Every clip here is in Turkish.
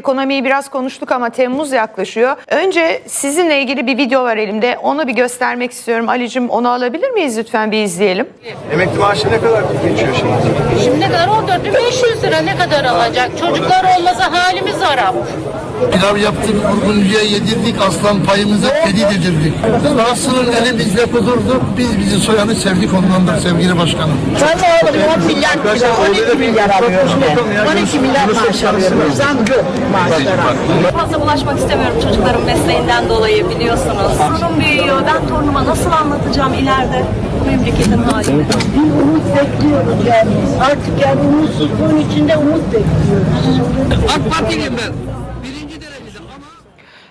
Ekonomiyi biraz konuştuk ama Temmuz yaklaşıyor. Önce sizinle ilgili bir video var elimde. Onu bir göstermek istiyorum. Ali'cim onu alabilir miyiz lütfen bir izleyelim. Emekli maaşı ne kadar geçiyor şimdi? Şimdi ne kadar 14.500 lira ne kadar alacak? Çocuklar olmasa halimiz harap. Pilav yaptık, vurguncuya yedirdik, aslan payımıza pedit edildik. Rahatsızın eli bizle kudurdu, biz bizi soyanı sevdik ondandır sevgili başkanım. Sen ne oğlum 10 milyar kira, 12 milyar alıyoruz ben. 12 milyar maaş alıyorum. Zam yok maaşlara. fazla bulaşmak istemiyorum çocukların mesleğinden dolayı biliyorsunuz. Sorun büyüyor. Ben torunuma nasıl anlatacağım ileride bu memleketin halini? Bir umut bekliyoruz yani. Artık yani umutsuzluğun içinde umut bekliyoruz. AK Partiliyim ben.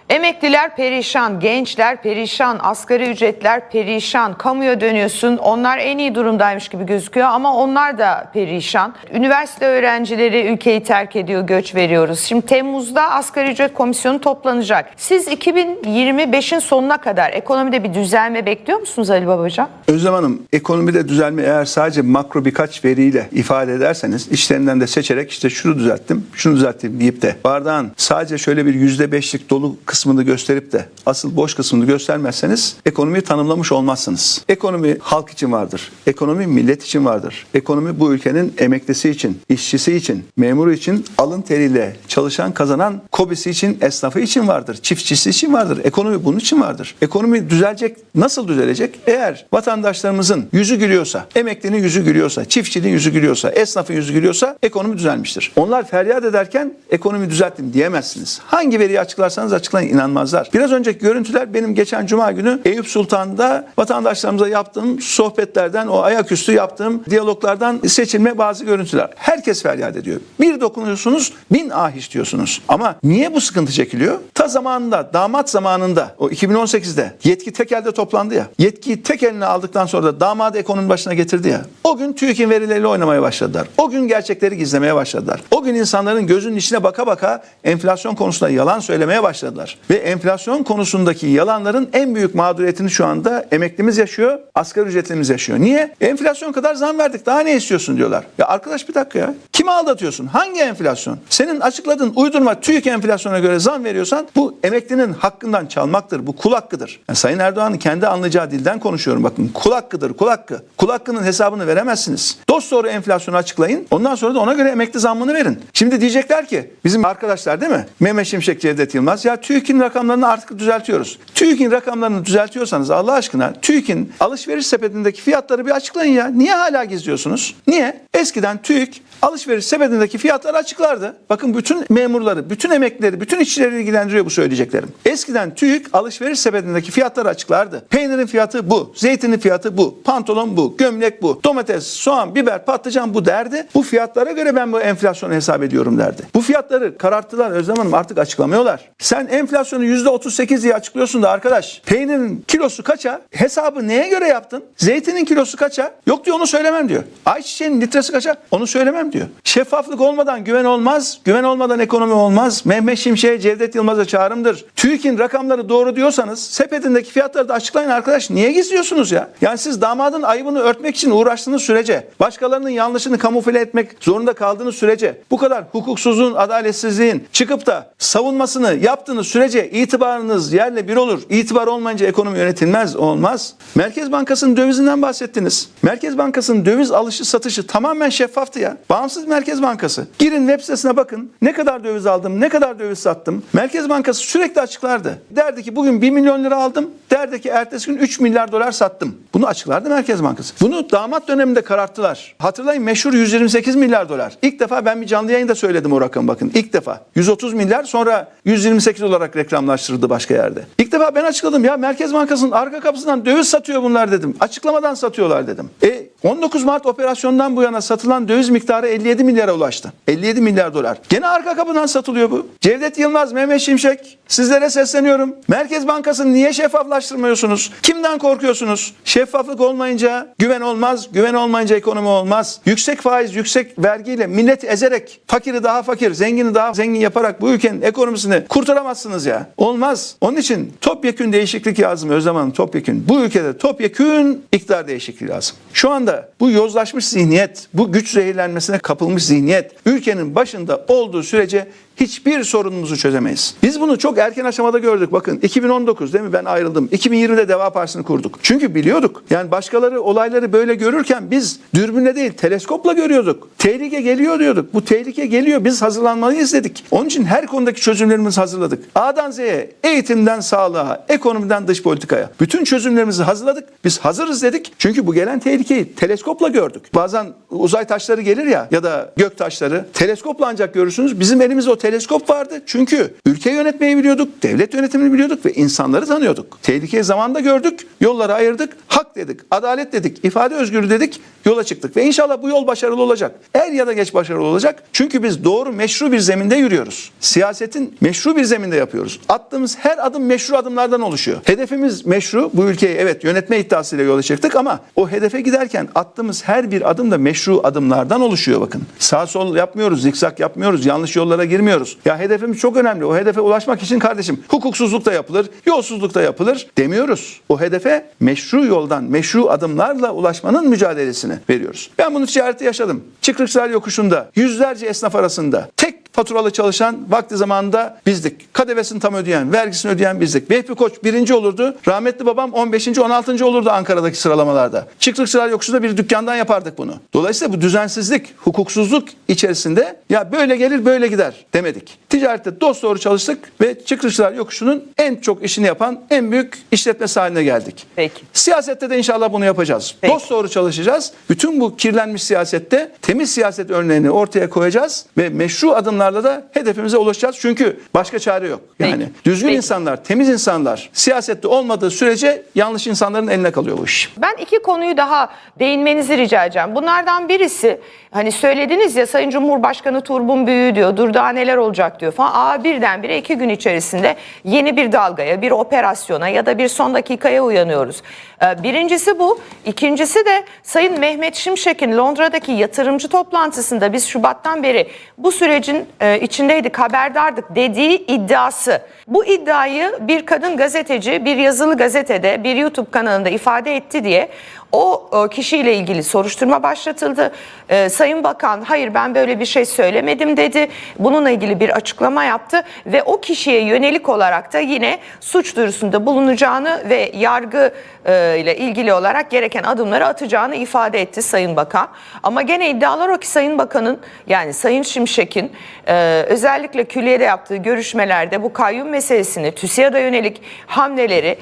Emekliler perişan, gençler perişan, asgari ücretler perişan. Kamuya dönüyorsun onlar en iyi durumdaymış gibi gözüküyor ama onlar da perişan. Üniversite öğrencileri ülkeyi terk ediyor, göç veriyoruz. Şimdi Temmuz'da asgari ücret komisyonu toplanacak. Siz 2025'in sonuna kadar ekonomide bir düzelme bekliyor musunuz Ali Babacan? Özlem Hanım, ekonomide düzelme eğer sadece makro birkaç veriyle ifade ederseniz, işlerinden de seçerek işte şunu düzelttim, şunu düzelttim deyip de bardağın sadece şöyle bir yüzde beşlik dolu kısmını gösterip de asıl boş kısmını göstermezseniz ekonomiyi tanımlamış olmazsınız. Ekonomi halk için vardır. Ekonomi millet için vardır. Ekonomi bu ülkenin emeklisi için, işçisi için, memuru için, alın teriyle çalışan, kazanan, kobisi için, esnafı için vardır. Çiftçisi için vardır. Ekonomi bunun için vardır. Ekonomi düzelecek. Nasıl düzelecek? Eğer vatandaşlarımızın yüzü gülüyorsa, emeklinin yüzü gülüyorsa, çiftçinin yüzü gülüyorsa, esnafın yüzü gülüyorsa ekonomi düzelmiştir. Onlar feryat ederken ekonomi düzelttim diyemezsiniz. Hangi veriyi açıklarsanız açıklayın inanmazlar. Biraz önceki görüntüler benim geçen cuma günü Eyüp Sultan'da vatandaşlarımıza yaptığım sohbetlerden, o ayaküstü yaptığım diyaloglardan seçilme bazı görüntüler. Herkes feryat ediyor. Bir dokunuyorsunuz, bin ah istiyorsunuz. Ama niye bu sıkıntı çekiliyor? Ta zamanında, damat zamanında, o 2018'de yetki tek elde toplandı ya. Yetkiyi tek eline aldıktan sonra da damadı ekonomi başına getirdi ya. O gün TÜİK'in verileriyle oynamaya başladılar. O gün gerçekleri gizlemeye başladılar. O gün insanların gözünün içine baka baka enflasyon konusunda yalan söylemeye başladılar. Ve enflasyon konusundaki yalanların en büyük mağduriyetini şu anda emeklimiz yaşıyor, asgari ücretlimiz yaşıyor. Niye? Enflasyon kadar zam verdik daha ne istiyorsun diyorlar. Ya arkadaş bir dakika ya. Kimi aldatıyorsun? Hangi enflasyon? Senin açıkladığın uydurma TÜİK enflasyona göre zam veriyorsan bu emeklinin hakkından çalmaktır. Bu kul hakkıdır. Yani Sayın Erdoğan'ın kendi anlayacağı dilden konuşuyorum bakın. Kul hakkıdır, kul hakkı. Kul hakkının hesabını veremezsiniz. Dost doğru enflasyonu açıklayın. Ondan sonra da ona göre emekli zammını verin. Şimdi diyecekler ki bizim arkadaşlar değil mi? Mehmet Şimşek, Cevdet Yılmaz. Ya TÜİK'in rakamlarını artık düzeltiyoruz. TÜİK'in rakamlarını düzeltiyorsanız Allah aşkına TÜİK'in alışveriş sepetindeki fiyatları bir açıklayın ya. Niye hala gizliyorsunuz? Niye? Eskiden TÜİK alışveriş sepetindeki fiyatları açıklardı. Bakın bütün memurları, bütün emeklileri, bütün işçileri ilgilendiriyor bu söyleyeceklerim. Eskiden TÜİK alışveriş sepetindeki fiyatları açıklardı. Peynirin fiyatı bu, zeytinin fiyatı bu, pantolon bu, gömlek bu, domates, soğan, biber, patlıcan bu derdi. Bu fiyatlara göre ben bu enflasyonu hesap ediyorum derdi. Bu fiyatları kararttılar Özlem Hanım artık açıklamıyorlar. Sen enflasyonu %38 diye açıklıyorsun da arkadaş peynirin kilosu kaça? Hesabı neye göre yaptın? Zeytinin kilosu kaça? Yok diyor onu söylemem diyor. Ayçiçeğinin litresi kaça? Onu söylemem diyor. Şeffaflık olmadan güven olmaz. Güven olmadan ekonomi olmaz. Mehmet Şimşek'e Cevdet Yılmaz'a çağrımdır. TÜİK'in rakamları doğru diyorsanız sepetindeki fiyatları da açıklayın arkadaş. Niye gizliyorsunuz ya? Yani siz damadın ayıbını örtmek için uğraştığınız sürece, başkalarının yanlışını kamufle etmek zorunda kaldığınız sürece, bu kadar hukuksuzluğun, adaletsizliğin çıkıp da savunmasını yaptığınız sürece itibarınız yerle bir olur. İtibar olmayınca ekonomi yönetilmez, olmaz. Merkez Bankası'nın dövizinden bahsettiniz. Merkez Bankası'nın döviz alışı satışı tamamen şeffaftı ya. Bağımsız Merkez Bankası. Girin web sitesine bakın. Ne kadar döviz aldım, ne kadar döviz sattım. Merkez Bankası sürekli açıklardı. Derdi ki bugün 1 milyon lira aldım. Derdi ki ertesi gün 3 milyar dolar sattım. Bunu açıklardı Merkez Bankası. Bunu damat döneminde kararttılar. Hatırlayın meşhur 128 milyar dolar. İlk defa ben bir canlı yayında söyledim o rakamı bakın. İlk defa. 130 milyar sonra 128 olarak reklamlaştırıldı başka yerde. İlk defa ben açıkladım ya Merkez Bankası'nın arka kapısından döviz satıyor bunlar dedim. Açıklamadan satıyorlar dedim. E 19 Mart operasyondan bu yana satılan döviz miktarı 57 milyara ulaştı. 57 milyar dolar. Gene arka kapıdan satılıyor bu. Cevdet Yılmaz, Mehmet Şimşek sizlere sesleniyorum. Merkez Bankası'nı niye şeffaflaştırmıyorsunuz? Kimden korkuyorsunuz? Şeffaflık olmayınca güven olmaz. Güven olmayınca ekonomi olmaz. Yüksek faiz, yüksek vergiyle milleti ezerek fakiri daha fakir, zengini daha zengin yaparak bu ülkenin ekonomisini kurtaramazsınız ya. Olmaz. Onun için topyekün değişiklik lazım Özlem Hanım topyekün. Bu ülkede topyekün iktidar değişikliği lazım. Şu anda bu yozlaşmış zihniyet, bu güç zehirlenmesine kapılmış zihniyet ülkenin başında olduğu sürece hiçbir sorunumuzu çözemeyiz. Biz bunu çok erken aşamada gördük. Bakın 2019 değil mi ben ayrıldım. 2020'de Deva Partisi'ni kurduk. Çünkü biliyorduk. Yani başkaları olayları böyle görürken biz dürbünle değil teleskopla görüyorduk. Tehlike geliyor diyorduk. Bu tehlike geliyor. Biz hazırlanmalıyız dedik. Onun için her konudaki çözümlerimizi hazırladık. A'dan Z'ye, eğitimden sağlığa, ekonomiden dış politikaya. Bütün çözümlerimizi hazırladık. Biz hazırız dedik. Çünkü bu gelen tehlikeyi teleskopla gördük. Bazen uzay taşları gelir ya ya da gök taşları. Teleskopla ancak görürsünüz. Bizim elimizde o teleskop vardı. Çünkü ülke yönetmeyi biliyorduk, devlet yönetimini biliyorduk ve insanları tanıyorduk. Tehlikeyi zamanda gördük, yolları ayırdık, hak dedik, adalet dedik, ifade özgürlüğü dedik, yola çıktık. Ve inşallah bu yol başarılı olacak. Er ya da geç başarılı olacak. Çünkü biz doğru meşru bir zeminde yürüyoruz. Siyasetin meşru bir zeminde yapıyoruz. Attığımız her adım meşru adımlardan oluşuyor. Hedefimiz meşru. Bu ülkeyi evet yönetme iddiasıyla yola çıktık ama o hedefe giderken attığımız her bir adım da meşru adımlardan oluşuyor bakın. Sağ sol yapmıyoruz, zikzak yapmıyoruz, yanlış yollara girmiyoruz. Ya hedefimiz çok önemli. O hedefe ulaşmak için kardeşim hukuksuzluk da yapılır, yolsuzluk da yapılır demiyoruz. O hedefe meşru yoldan, meşru adımlarla ulaşmanın mücadelesini veriyoruz. Ben bunu ticarette yaşadım. Çıkrıksar yokuşunda yüzlerce esnaf arasında tek faturalı çalışan vakti zamanında bizdik. Kadevesini tam ödeyen, vergisini ödeyen bizdik. Vehbi Koç birinci olurdu. Rahmetli babam 15. 16. olurdu Ankara'daki sıralamalarda. Çıkrıkçılar yokuşunda bir dükkandan yapardık bunu. Dolayısıyla bu düzensizlik, hukuksuzluk içerisinde ya böyle gelir böyle gider demedik. Ticarette dost doğru çalıştık ve Çıkrıkçılar yokuşunun en çok işini yapan en büyük işletmesi haline geldik. Peki. Siyasette de inşallah bunu yapacağız. Peki. Dost doğru çalışacağız. Bütün bu kirlenmiş siyasette temiz siyaset örneğini ortaya koyacağız ve meşru adımlarla da hedefimize ulaşacağız. Çünkü başka çare yok. Yani Peki. düzgün Peki. insanlar, temiz insanlar siyasette olmadığı sürece yanlış insanların eline kalıyor bu iş. Ben iki konuyu daha değinmenizi rica edeceğim. Bunlardan birisi hani söylediniz ya Sayın Cumhurbaşkanı turbun büyüğü diyor. Dur daha neler olacak diyor falan. Aa birdenbire iki gün içerisinde yeni bir dalgaya, bir operasyona ya da bir son dakikaya uyanıyoruz. Ee, Birincisi bu. İkincisi de Sayın Mehmet Şimşek'in Londra'daki yatırımcı toplantısında biz Şubat'tan beri bu sürecin e, içindeydik, haberdardık dediği iddiası. Bu iddiayı bir kadın gazeteci bir yazılı gazetede bir YouTube kanalında ifade etti diye o e, kişiyle ilgili soruşturma başlatıldı. E, Sayın Bakan hayır ben böyle bir şey söylemedim dedi. Bununla ilgili bir açıklama yaptı ve o kişiye yönelik olarak da yine suç duyurusunda bulunacağını ve yargı e, ile ilgili olarak gereken adımları atacağını ifade etti Sayın Bakan. Ama gene iddialar o ki Sayın Bakan'ın yani Sayın Şimşek'in e, özellikle külliyede yaptığı görüşmelerde bu kayyum meselesini TÜSİAD'a yönelik hamleleri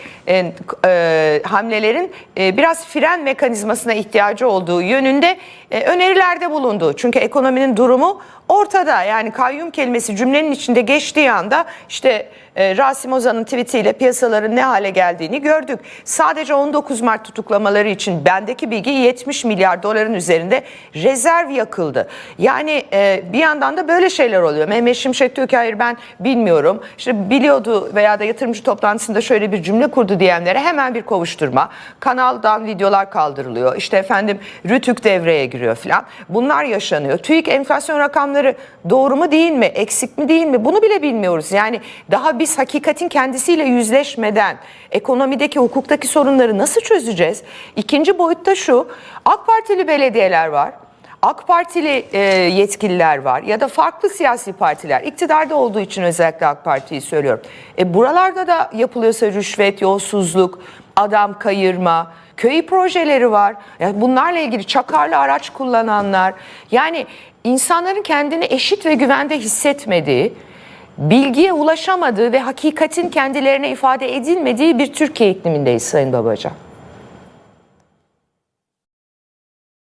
hamlelerin biraz fren mekanizmasına ihtiyacı olduğu yönünde e, önerilerde bulundu. Çünkü ekonominin durumu ortada. Yani kayyum kelimesi cümlenin içinde geçtiği anda işte e, Rasim Ozan'ın tweetiyle piyasaların ne hale geldiğini gördük. Sadece 19 Mart tutuklamaları için bendeki bilgi 70 milyar doların üzerinde rezerv yakıldı. Yani e, bir yandan da böyle şeyler oluyor. Mehmet Şimşek diyor ki hayır ben bilmiyorum. İşte biliyordu veya da yatırımcı toplantısında şöyle bir cümle kurdu diyenlere hemen bir kovuşturma. Kanaldan videolar kaldırılıyor. İşte efendim Rütük devreye giriyor falan. Bunlar yaşanıyor. TÜİK enflasyon rakamları doğru mu değil mi? Eksik mi değil mi? Bunu bile bilmiyoruz. Yani daha biz hakikatin kendisiyle yüzleşmeden ekonomideki, hukuktaki sorunları nasıl çözeceğiz? İkinci boyutta şu. AK Partili belediyeler var. AK Partili e, yetkililer var ya da farklı siyasi partiler iktidarda olduğu için özellikle AK Parti'yi söylüyorum. E, buralarda da yapılıyorsa rüşvet, yolsuzluk, adam kayırma, köy projeleri var. Yani bunlarla ilgili çakarlı araç kullananlar. Yani insanların kendini eşit ve güvende hissetmediği, bilgiye ulaşamadığı ve hakikatin kendilerine ifade edilmediği bir Türkiye iklimindeyiz Sayın Babacan.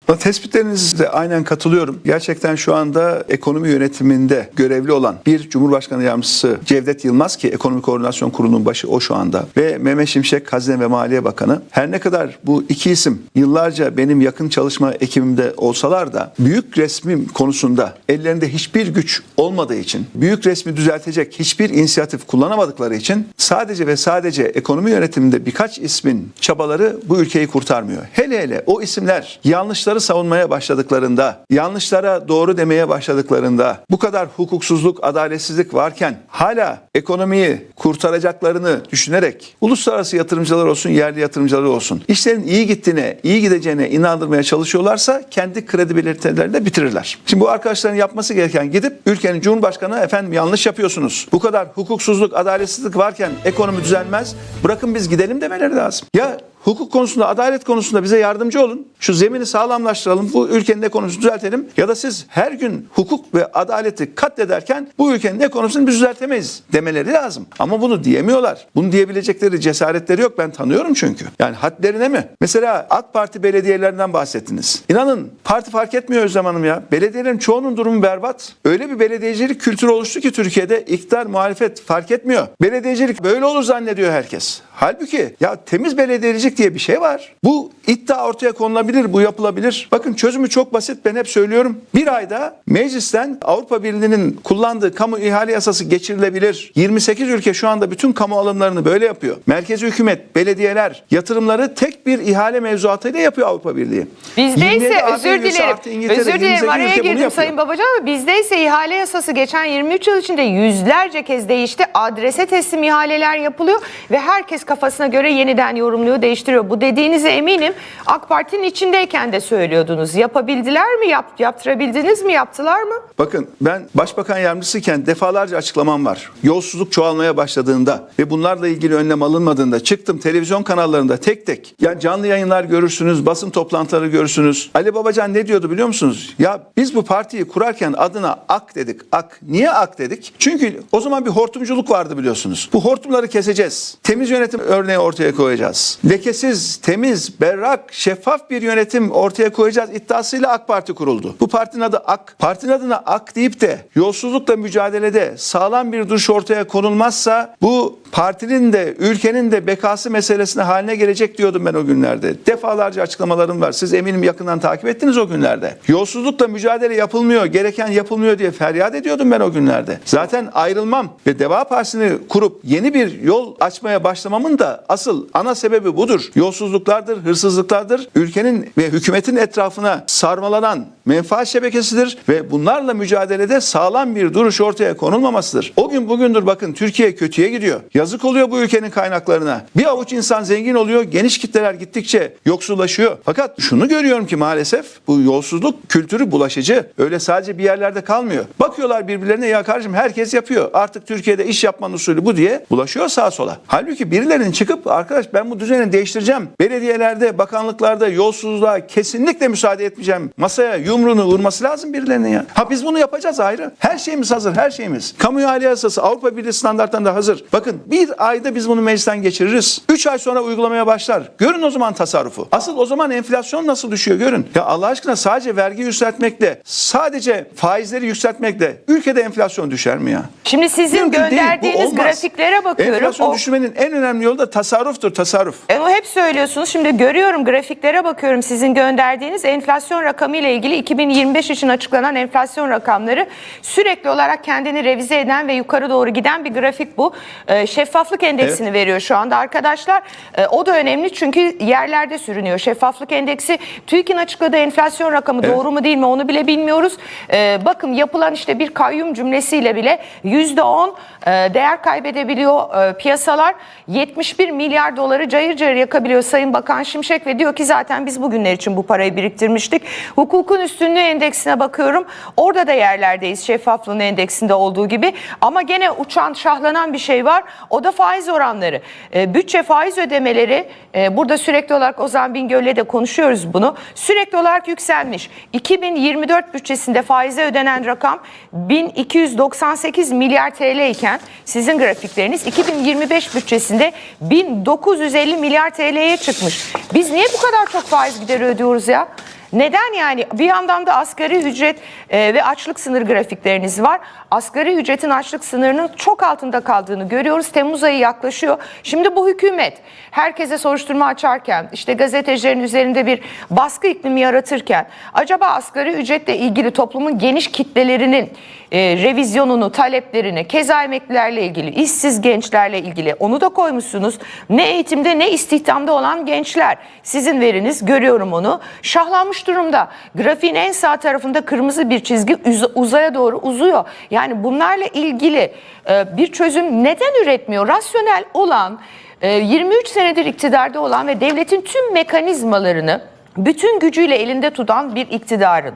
Tespitlerinize aynen katılıyorum. Gerçekten şu anda ekonomi yönetiminde görevli olan bir Cumhurbaşkanı Yardımcısı Cevdet Yılmaz ki Ekonomi Koordinasyon Kurulu'nun başı o şu anda ve Mehmet Şimşek Hazine ve Maliye Bakanı. Her ne kadar bu iki isim yıllarca benim yakın çalışma ekibimde olsalar da büyük resmim konusunda ellerinde hiçbir güç olmadığı için, büyük resmi düzeltecek hiçbir inisiyatif kullanamadıkları için sadece ve sadece ekonomi yönetiminde birkaç ismin çabaları bu ülkeyi kurtarmıyor. Hele hele o isimler yanlışları yanlışları savunmaya başladıklarında, yanlışlara doğru demeye başladıklarında, bu kadar hukuksuzluk, adaletsizlik varken hala ekonomiyi kurtaracaklarını düşünerek uluslararası yatırımcılar olsun, yerli yatırımcılar olsun, işlerin iyi gittiğine, iyi gideceğine inandırmaya çalışıyorlarsa kendi kredibilitelerini de bitirirler. Şimdi bu arkadaşların yapması gereken gidip ülkenin Cumhurbaşkanı efendim yanlış yapıyorsunuz. Bu kadar hukuksuzluk, adaletsizlik varken ekonomi düzelmez. Bırakın biz gidelim demeleri lazım. Ya hukuk konusunda, adalet konusunda bize yardımcı olun. Şu zemini sağlamlaştıralım, bu ülkenin ekonomisini düzeltelim. Ya da siz her gün hukuk ve adaleti katlederken bu ülkenin ekonomisini biz düzeltemeyiz demeleri lazım. Ama bunu diyemiyorlar. Bunu diyebilecekleri cesaretleri yok. Ben tanıyorum çünkü. Yani hadlerine mi? Mesela AK Parti belediyelerinden bahsettiniz. İnanın parti fark etmiyor Özlem Hanım ya. Belediyelerin çoğunun durumu berbat. Öyle bir belediyecilik kültürü oluştu ki Türkiye'de iktidar muhalefet fark etmiyor. Belediyecilik böyle olur zannediyor herkes. Halbuki ya temiz belediyecilik diye bir şey var. Bu iddia ortaya konulabilir, bu yapılabilir. Bakın çözümü çok basit ben hep söylüyorum. Bir ayda meclisten Avrupa Birliği'nin kullandığı kamu ihale yasası geçirilebilir. 28 ülke şu anda bütün kamu alımlarını böyle yapıyor. Merkezi hükümet, belediyeler yatırımları tek bir ihale mevzuatıyla yapıyor Avrupa Birliği. Bizdeyse 27 AB özür dilerim. Özür dilerim 28 araya girdim. Sayın Babacan ama bizdeyse ihale yasası geçen 23 yıl içinde yüzlerce kez değişti. Adrese teslim ihaleler yapılıyor ve herkes kafasına göre yeniden yorumluyor, değiştiriyor. Bu dediğinize eminim AK Parti'nin içindeyken de söylüyordunuz. Yapabildiler mi? Yap, yaptırabildiniz mi? Yaptılar mı? Bakın ben başbakan yardımcısıyken defalarca açıklamam var. Yolsuzluk çoğalmaya başladığında ve bunlarla ilgili önlem alınmadığında çıktım televizyon kanallarında tek tek. Yani canlı yayınlar görürsünüz, basın toplantıları görürsünüz. Ali Babacan ne diyordu biliyor musunuz? Ya biz bu partiyi kurarken adına AK dedik. AK. Niye AK dedik? Çünkü o zaman bir hortumculuk vardı biliyorsunuz. Bu hortumları keseceğiz. Temiz yönetim örneği ortaya koyacağız. Lekesiz, temiz, berrak, şeffaf bir yönetim ortaya koyacağız iddiasıyla AK Parti kuruldu. Bu partinin adı AK. Partinin adına AK deyip de yolsuzlukla mücadelede sağlam bir duruş ortaya konulmazsa bu partinin de ülkenin de bekası meselesine haline gelecek diyordum ben o günlerde. Defalarca açıklamalarım var. Siz eminim yakından takip ettiniz o günlerde. Yolsuzlukla mücadele yapılmıyor, gereken yapılmıyor diye feryat ediyordum ben o günlerde. Zaten ayrılmam ve Deva Partisi'ni kurup yeni bir yol açmaya başlamamın da asıl ana sebebi budur. Yolsuzluklardır, hırsızlıklardır. Ülkenin ve hükümetin etrafına sarmalanan menfaat şebekesidir ve bunlarla mücadelede sağlam bir duruş ortaya konulmamasıdır. O gün bugündür bakın Türkiye kötüye gidiyor. Yazık oluyor bu ülkenin kaynaklarına. Bir avuç insan zengin oluyor, geniş kitleler gittikçe yoksullaşıyor. Fakat şunu görüyorum ki maalesef bu yolsuzluk kültürü bulaşıcı. Öyle sadece bir yerlerde kalmıyor. Bakıyorlar birbirlerine ya kardeşim herkes yapıyor. Artık Türkiye'de iş yapmanın usulü bu diye bulaşıyor sağa sola. Halbuki birilerinin çıkıp arkadaş ben bu düzeni değiştireceğim. Belediyelerde, bakanlıklarda yolsuzluğa kesinlikle müsaade etmeyeceğim. Masaya yumruğunu vurması lazım birilerinin ya. Ha biz bunu yapacağız ayrı. Her şeyimiz hazır, her şeyimiz. Kamu ihale yasası Avrupa Birliği standartlarında hazır. Bakın bir ayda biz bunu meclisten geçiririz. Üç ay sonra uygulamaya başlar. Görün o zaman tasarrufu. Asıl o zaman enflasyon nasıl düşüyor görün. Ya Allah aşkına sadece vergi yükseltmekle, sadece faizleri yükseltmekle ülkede enflasyon düşer mi ya? Şimdi sizin Mümkün değil, gönderdiğiniz olmaz. grafiklere bakıyorum. Enflasyon O- düşürmenin en önemli yolu da tasarruftur, tasarruf. E, hep söylüyorsunuz. Şimdi görüyorum grafiklere bakıyorum sizin gönderdiğiniz enflasyon rakamı ile ilgili 2025 için açıklanan enflasyon rakamları sürekli olarak kendini revize eden ve yukarı doğru giden bir grafik bu. E, şeffaflık endeksini veriyor şu anda arkadaşlar. E, o da önemli çünkü yerlerde sürünüyor. Şeffaflık endeksi TÜİK'in açıkladığı enflasyon rakamı Evet. doğru mu değil mi onu bile bilmiyoruz. E, bakın yapılan işte bir kayyum cümlesiyle bile %10 e, değer kaybedebiliyor e, piyasalar. 71 milyar doları cayır cayır yakabiliyor Sayın Bakan Şimşek ve diyor ki zaten biz bugünler için bu parayı biriktirmiştik. Hukukun üstünlüğü endeksine bakıyorum. Orada da yerlerdeyiz şeffaflığın endeksinde olduğu gibi. Ama gene uçan şahlanan bir şey var. O da faiz oranları. E, bütçe faiz ödemeleri e, burada sürekli olarak Ozan Bingöl'le de konuşuyoruz bunu. Sürekli olarak yükselmiş. 2024 bütçesinde faize ödenen rakam 1298 milyar TL iken sizin grafikleriniz 2025 bütçesinde 1950 milyar TL'ye çıkmış. Biz niye bu kadar çok faiz gideri ödüyoruz ya? Neden yani? Bir yandan da asgari ücret e, ve açlık sınır grafikleriniz var. Asgari ücretin açlık sınırının çok altında kaldığını görüyoruz. Temmuz ayı yaklaşıyor. Şimdi bu hükümet herkese soruşturma açarken, işte gazetecilerin üzerinde bir baskı iklimi yaratırken acaba asgari ücretle ilgili toplumun geniş kitlelerinin e, revizyonunu, taleplerini, keza emeklilerle ilgili, işsiz gençlerle ilgili onu da koymuşsunuz. Ne eğitimde ne istihdamda olan gençler. Sizin veriniz görüyorum onu. Şahlanmış durumda. Grafiğin en sağ tarafında kırmızı bir çizgi üz- uzaya doğru uzuyor. Yani bunlarla ilgili e, bir çözüm neden üretmiyor? Rasyonel olan, e, 23 senedir iktidarda olan ve devletin tüm mekanizmalarını bütün gücüyle elinde tutan bir iktidarın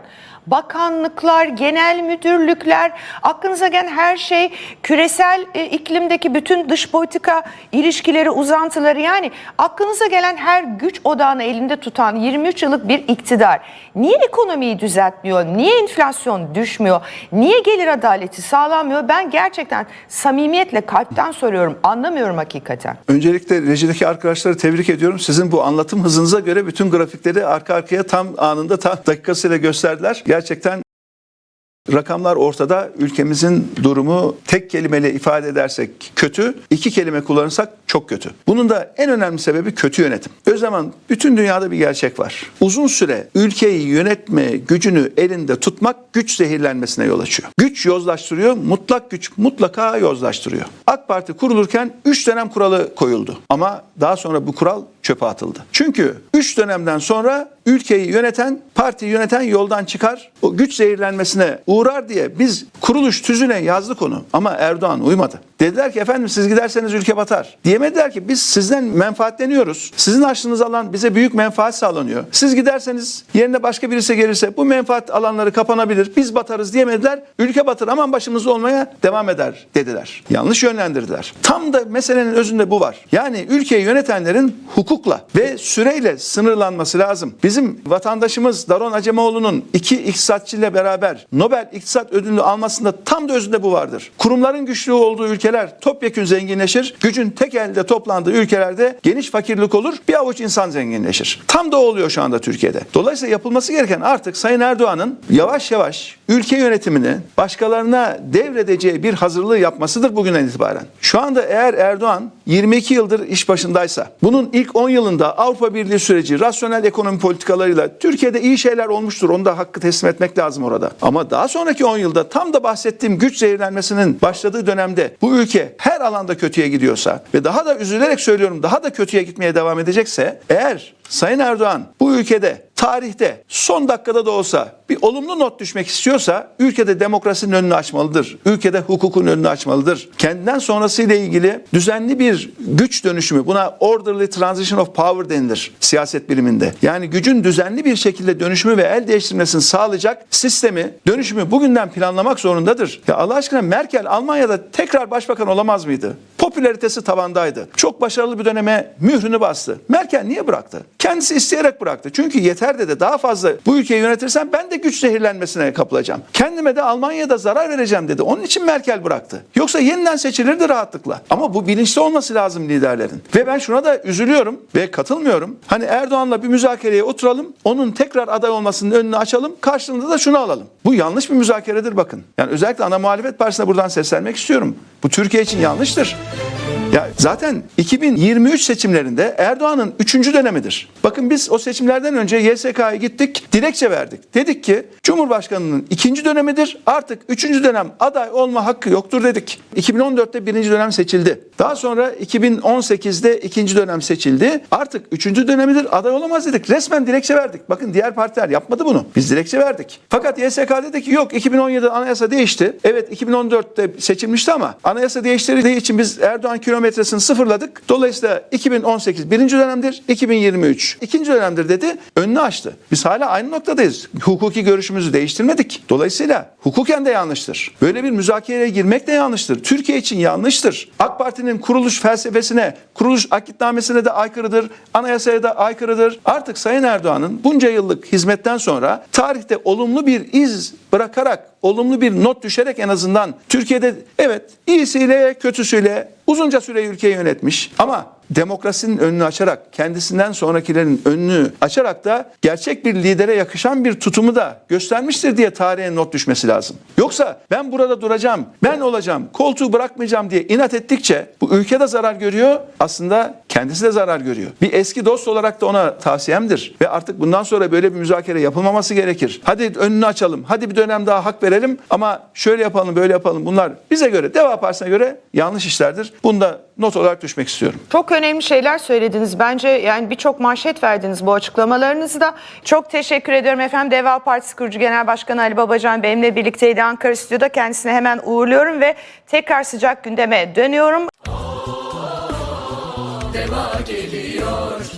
bakanlıklar, genel müdürlükler, aklınıza gelen her şey, küresel e, iklimdeki bütün dış politika ilişkileri, uzantıları yani aklınıza gelen her güç odağını elinde tutan 23 yıllık bir iktidar. Niye ekonomiyi düzeltmiyor? Niye enflasyon düşmüyor? Niye gelir adaleti sağlanmıyor? Ben gerçekten samimiyetle kalpten soruyorum. Anlamıyorum hakikaten. Öncelikle rejideki arkadaşları tebrik ediyorum. Sizin bu anlatım hızınıza göre bütün grafikleri arka arkaya tam anında tam dakikasıyla gösterdiler. Gerçekten Rakamlar ortada. Ülkemizin durumu tek kelimeyle ifade edersek kötü, iki kelime kullanırsak çok kötü. Bunun da en önemli sebebi kötü yönetim. O zaman bütün dünyada bir gerçek var. Uzun süre ülkeyi yönetme gücünü elinde tutmak güç zehirlenmesine yol açıyor. Güç yozlaştırıyor, mutlak güç mutlaka yozlaştırıyor. AK Parti kurulurken 3 dönem kuralı koyuldu. Ama daha sonra bu kural çöpe atıldı. Çünkü 3 dönemden sonra ülkeyi yöneten, parti yöneten yoldan çıkar. O güç zehirlenmesine uğrar diye biz kuruluş tüzüne yazdık onu. Ama Erdoğan uymadı. Dediler ki efendim siz giderseniz ülke batar. Diyemediler ki biz sizden menfaatleniyoruz. Sizin açtığınız alan bize büyük menfaat sağlanıyor. Siz giderseniz yerine başka birisi gelirse bu menfaat alanları kapanabilir. Biz batarız diyemediler. Ülke batır aman başımızda olmaya devam eder dediler. Yanlış yönlendirdiler. Tam da meselenin özünde bu var. Yani ülkeyi yönetenlerin hukukla ve süreyle sınırlanması lazım. Bizim vatandaşımız Daron Acemoğlu'nun iki iktisatçıyla beraber Nobel İktisat Ödülünü almasında tam da özünde bu vardır. Kurumların güçlü olduğu ülkeler topyekün zenginleşir. Gücün tek elde toplandığı ülkelerde geniş fakirlik olur. Bir avuç insan zenginleşir. Tam da oluyor şu anda Türkiye'de. Dolayısıyla yapılması gereken artık Sayın Erdoğan'ın yavaş yavaş ülke yönetimini başkalarına devredeceği bir hazırlığı yapmasıdır bugünden itibaren. Şu anda eğer Erdoğan 22 yıldır iş başındaysa bunun ilk 10 yılında Avrupa Birliği süreci, rasyonel ekonomi politikalarıyla Türkiye'de iyi şeyler olmuştur. Onu da hakkı teslim etmek lazım orada. Ama daha sonraki 10 yılda tam da bahsettiğim güç zehirlenmesinin başladığı dönemde bu ülke her alanda kötüye gidiyorsa ve daha da üzülerek söylüyorum daha da kötüye gitmeye devam edecekse eğer Sayın Erdoğan bu ülkede tarihte son dakikada da olsa bir olumlu not düşmek istiyorsa ülkede demokrasinin önünü açmalıdır. Ülkede hukukun önünü açmalıdır. Kendinden sonrasıyla ilgili düzenli bir güç dönüşümü buna orderly transition of power denilir siyaset biliminde. Yani gücün düzenli bir şekilde dönüşümü ve el değiştirmesini sağlayacak sistemi, dönüşümü bugünden planlamak zorundadır. Ya Allah aşkına Merkel Almanya'da tekrar başbakan olamaz mıydı? Popülaritesi tavandaydı. Çok başarılı bir döneme mührünü bastı. Merkel niye bıraktı? Kendisi isteyerek bıraktı. Çünkü yeter dedi. Daha fazla bu ülkeyi yönetirsen ben de güç zehirlenmesine kapılacağım. Kendime de Almanya'da zarar vereceğim dedi. Onun için Merkel bıraktı. Yoksa yeniden seçilirdi rahatlıkla. Ama bu bilinçli olması lazım liderlerin. Ve ben şuna da üzülüyorum ve katılmıyorum. Hani Erdoğan'la bir müzakereye oturalım. Onun tekrar aday olmasının önünü açalım. Karşılığında da şunu alalım. Bu yanlış bir müzakeredir bakın. Yani özellikle ana muhalefet partisine buradan seslenmek istiyorum. Bu Türkiye için yanlıştır. Ya zaten 2023 seçimlerinde Erdoğan'ın 3. dönemidir. Bakın biz o seçimlerden önce YSK'ya gittik, dilekçe verdik. Dedik ki Cumhurbaşkanı'nın ikinci dönemidir. Artık 3. dönem aday olma hakkı yoktur dedik. 2014'te birinci dönem seçildi. Daha sonra 2018'de ikinci dönem seçildi. Artık 3. dönemidir aday olamaz dedik. Resmen dilekçe verdik. Bakın diğer partiler yapmadı bunu. Biz dilekçe verdik. Fakat YSK dedi ki yok 2017'de anayasa değişti. Evet 2014'te seçilmişti ama anayasa değiştirildiği için biz Erdoğan kilometresini sıfırladık. Dolayısıyla 2018 birinci dönemdir, 2023 ikinci dönemdir dedi. Önünü açtı. Biz hala aynı noktadayız. Hukuki görüşümüzü değiştirmedik. Dolayısıyla hukuken de yanlıştır. Böyle bir müzakereye girmek de yanlıştır. Türkiye için yanlıştır. AK Parti'nin kuruluş felsefesine, kuruluş akitnamesine de aykırıdır. Anayasaya da aykırıdır. Artık Sayın Erdoğan'ın bunca yıllık hizmetten sonra tarihte olumlu bir iz bırakarak, olumlu bir not düşerek en azından Türkiye'de evet iyisiyle kötüsüyle uzunca süre ülkeyi yönetmiş ama demokrasinin önünü açarak, kendisinden sonrakilerin önünü açarak da gerçek bir lidere yakışan bir tutumu da göstermiştir diye tarihe not düşmesi lazım. Yoksa ben burada duracağım, ben olacağım, koltuğu bırakmayacağım diye inat ettikçe bu ülkede zarar görüyor. Aslında Kendisi de zarar görüyor. Bir eski dost olarak da ona tavsiyemdir. Ve artık bundan sonra böyle bir müzakere yapılmaması gerekir. Hadi önünü açalım. Hadi bir dönem daha hak verelim ama şöyle yapalım böyle yapalım. Bunlar bize göre Deva Partisi'ne göre yanlış işlerdir. Bunu da not olarak düşmek istiyorum. Çok önemli şeyler söylediniz. Bence yani birçok manşet verdiniz bu açıklamalarınızda. Çok teşekkür ediyorum efendim. Deva Partisi kurucu Genel Başkanı Ali Babacan benimle birlikteydi Ankara Stüdyo'da. Kendisine hemen uğurluyorum ve tekrar sıcak gündeme dönüyorum deva geliyor.